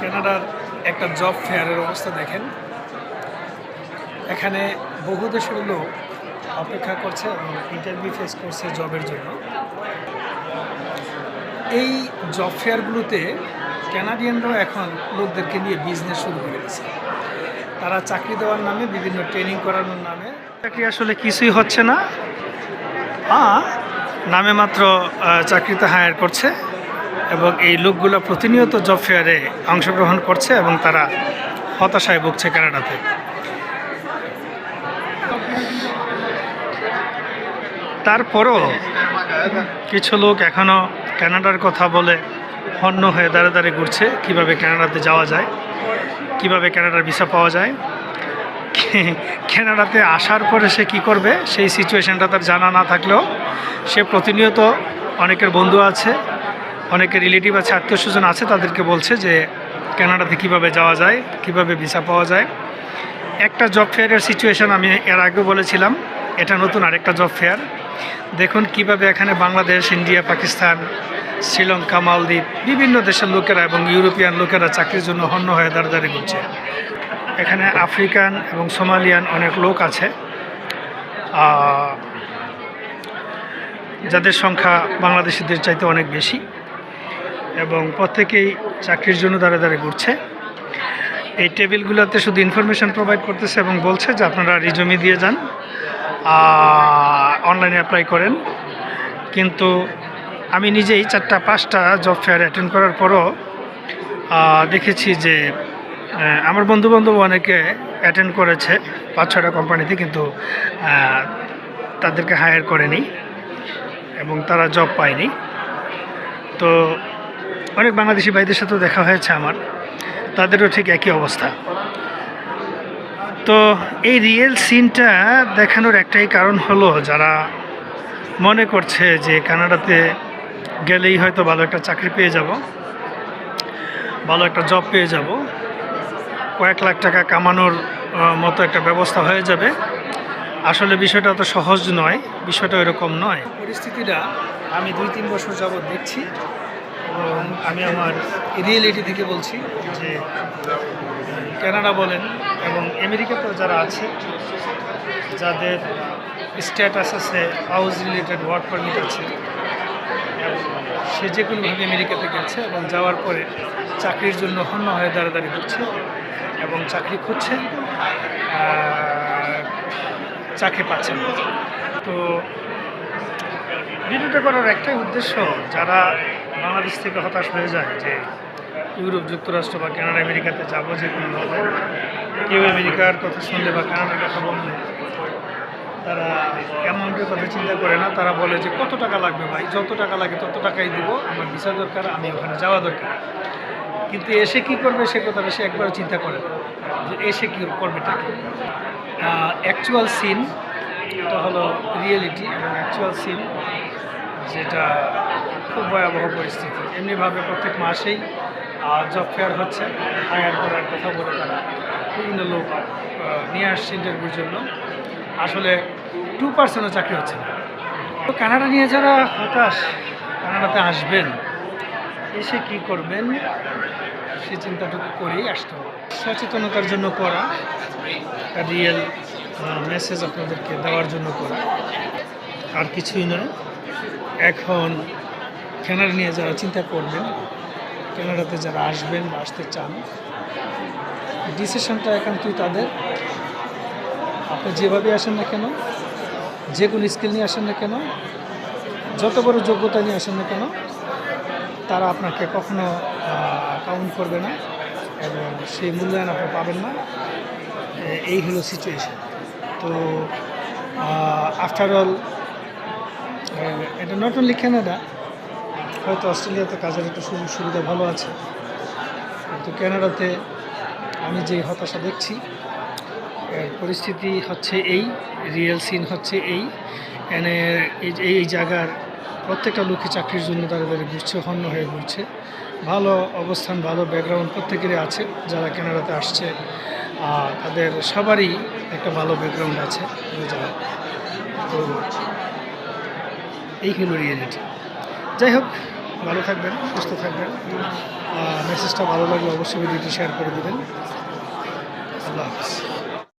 কানাডার একটা জব ফেয়ারের অবস্থা দেখেন। এখানে বহু দেশের লোক অপেক্ষা করছে এবং ইন্টারভিউ ফেস করছে জবের জন্য। এই জব ফেয়ারগুলোতে ক্যানাডিয়ানরাও এখন লোকদেরকে নিয়ে বিজনেস শুরু করে দিয়েছে। তারা চাকরি দেওয়ার নামে, বিভিন্ন ট্রেনিং করানোর নামে। চাকরি আসলে কিছুই হচ্ছে না। নামে মাত্র চাকরিতে হায়ার করছে। এবং এই লোকগুলো প্রতিনিয়ত জব ফেয়ারে অংশগ্রহণ করছে এবং তারা হতাশায় ভুগছে কানাডাতে। তারপরও কিছু লোক এখনও কানাডার কথা বলে হন্য হয়ে দাঁড়ে দাঁড়িয়ে ঘুরছে, কীভাবে কানাডাতে যাওয়া যায়, কীভাবে কানাডার ভিসা পাওয়া যায়, কানাডাতে আসার পরে সে কি করবে, সেই সিচুয়েশনটা তার জানা না থাকলেও সে প্রতিনিয়ত অনেকের বন্ধু আছে অনেকের রিলেটিভ আছে আত্মীয় স্বজন আছে, তাদেরকে বলছে যে কানাডাতে কীভাবে যাওয়া যায়, কীভাবে ভিসা পাওয়া যায়। একটা জব ফেয়ারের সিচুয়েশন আমি এর আগে বলেছিলাম, এটা নতুন আরেকটা জব ফেয়ার দেখুন কীভাবে এখানে বাংলাদেশ, ইন্ডিয়া, পাকিস্তান, শ্রীলঙ্কা, মালদ্বীপ, বিভিন্ন দেশের লোকেরা এবং ইউরোপিয়ান লোকেরা চাকরির জন্য হন্য হয়ে দাঁড়াদাঁড়ি করছে। এখানে আফ্রিকান এবং সোমালিয়ান অনেক লোক আছে। যাদের সংখ্যা বাংলাদেশিদের চাইতে অনেক বেশি। এবং প্রত্যেকেই চাকরির জন্য দাঁড়ে দাঁড়িয়ে ঘুরছে। এই টেবিলগুলোতে শুধু ইনফরমেশন প্রোভাইড করতেছে এবং বলছে যে আপনারা রিজমি দিয়ে যান অনলাইনে অ্যাপ্লাই করেন। কিন্তু আমি নিজেই চারটা, পাঁচটা জব ফেয়ার অ্যাটেন্ড করার পরও দেখেছি যে আমার বন্ধুবান্ধব অনেকে অ্যাটেন্ড করেছে, পাঁচ ছটা কোম্পানিতে কিন্তু তাদেরকে হায়ার করেনি এবং তারা জব পায়নি। তো অনেক বাংলাদেশি ভাইদের সাথেও দেখা হয়েছে আমার। তাদেরও ঠিক একই অবস্থা। তো এই রিয়েল সিনটা দেখানোর একটাই কারণ হলো, যারা মনে করছে যে কানাডাতে গেলেই হয়তো ভালো একটা চাকরি পেয়ে যাব, ভালো একটা জব পেয়ে যাব, কয়েক লাখ টাকা কামানোর মতো একটা ব্যবস্থা হয়ে যাবে। আসলে বিষয়টা তো সহজ নয়, বিষয়টা এরকম নয়। পরিস্থিতিটা আমি দুই তিন বছর যাবৎ দেখছি। এবং আমি আমার রিয়েলিটি থেকে বলছি যে কানাডা বলেন এবং আমেরিকাতে যারা আছে, যাদের স্ট্যাটাস আছে হাউস রিলেটেড ওয়ার্ক পারমিট আছে, সে যে কোনোভাবে আমেরিকাতে গেছে এবং যাওয়ার পরে চাকরির জন্য হন্য হয়ে দাঁড়িয়ে ঘুরছে এবং চাকরি খুঁজছে চাকরি পাচ্ছে না। তো ভিডিওটা করার একটাই উদ্দেশ্য যারা বাংলাদেশ থেকে হতাশ হয়ে যায় যে ইউরোপ যুক্তরাষ্ট্র বা কানাডা, আমেরিকাতে যাব যে কোনোভাবে কেউ আমেরিকার কথা শুনলে বা কানাডার কথা বললে তারা অ্যামাউন্টের কথা চিন্তা করে না। তারা বলে যে, কত টাকা লাগবে ভাই? যত টাকা লাগে তত টাকাই দিব। আমার ভিসা দরকার, আমি ওখানে যাওয়া দরকার। কিন্তু এসে কি করবে সে কথাটা সে একবারও চিন্তা করে যে, এসে কী করবেটা কি অ্যাকচুয়াল সিন এটা হলো রিয়েলিটি এবং অ্যাকচুয়াল সিন, যেটা খুব ভয়াবহ পরিস্থিতি। এমনিভাবে প্রত্যেক মাসেই জব ফেয়ার হচ্ছে হায়ার করার কথা বলে তারা বিভিন্ন লোক নিয়ে আসছে ইন্টারভিউর জন্য। আসলে টু পার্সেন্টও চাকরি হচ্ছে না। তো কানাডা নিয়ে যারা হতাশ, কানাডাতে আসবেন, এসে কি করবেন? সে চিন্তাটুকু করেই আসতে হবে। সচেতনতার জন্য করা রিয়েল মেসেজ আপনাদেরকে দেওয়ার জন্য করা। আর কিছুই নয়। এখন কানাডা নিয়ে যারা চিন্তা করবেন কানাডাতে যারা আসবেন বা আসতে চান ডিসিশনটা একান্তই তাদের? আপনি যেভাবে আসেন না কেন, যে কোনো স্কিল নিয়ে আসেন না কেন, যত বড় যোগ্যতা নিয়ে আসেন না কেন, তারা আপনাকে কখনো কাউন্ট করবে না এবং সেই মূল্যায়ন আপনি পাবেন না। এই হলো সিচুয়েশন তো আফটার অল এটা নট অনলি ক্যানাডা হয়তো অস্ট্রেলিয়াতে কাজের একটু সুযোগ সুবিধা ভালো আছে। কিন্তু ক্যানাডাতে আমি যে হতাশা দেখছি পরিস্থিতি হচ্ছে এই রিয়েল সিন হচ্ছে এই এনে এই জায়গার প্রত্যেকটা লোকই চাকরির জন্য দাঁড়িয়ে ঘুরছে, হন্য হয়ে ঘুরছে। ভালো অবস্থান, ভালো ব্যাকগ্রাউন্ড প্রত্যেকেরই আছে, যারা কানাডাতে আসছে। তাদের সবারই একটা ভালো ব্যাকগ্রাউন্ড আছে তো এই হলো রিয়েলিটি যাই হোক, ভালো থাকবেন, সুস্থ থাকবেন। মেসেজটা ভালো লাগলে অবশ্যই ভিডিওটি শেয়ার করে দেবেন। আল্লাহ হাফিজ।